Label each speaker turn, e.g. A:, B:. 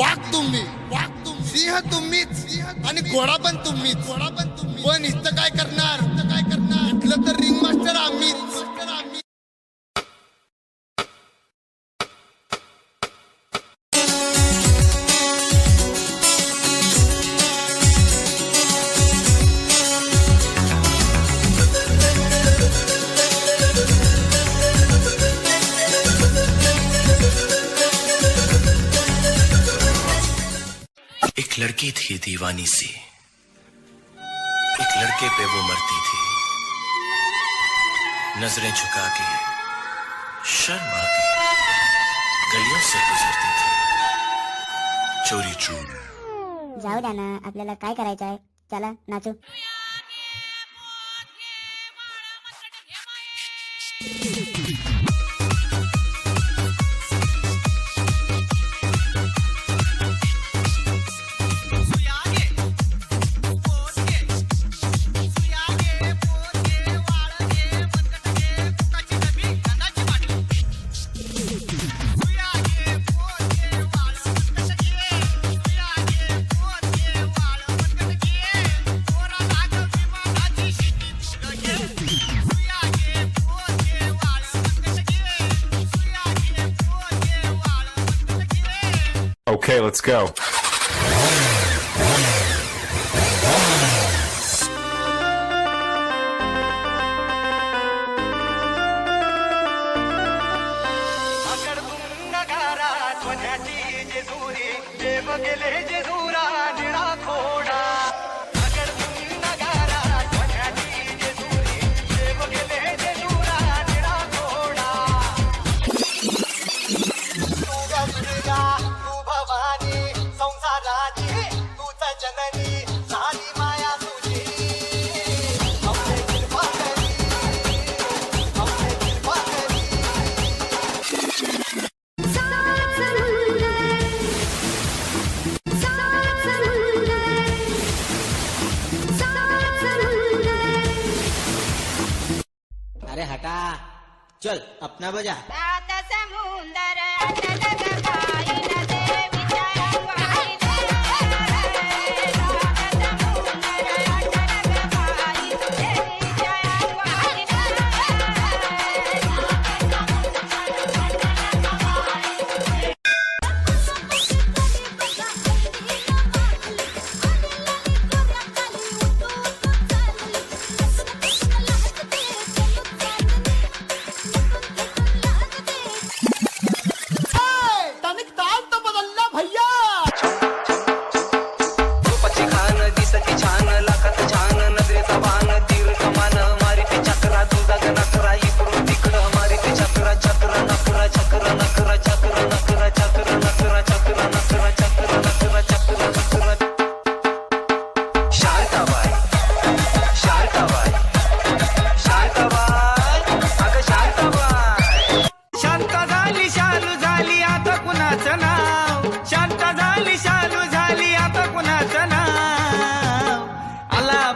A: वाघ तुम्ही वाघ तुम्ही सिंह तुम्हीच आणि घोडा पण तुम्हीच घोडा पण तुम्ही पण इथं काय करणार इथं काय करणार इथलं तर रिंग मास्टर आम्हीच
B: एक लड़की थी दीवानी सी एक लड़के पे वो मरती थी नजरें झुका के शर्म के गलियों से गुजरती थी चोरी चोरी
C: जाऊ ना आपल्याला काय करायचं आहे चला नाचो
D: Okay, let's go.
E: अरे हटा चल अपना बजा
F: समुंदर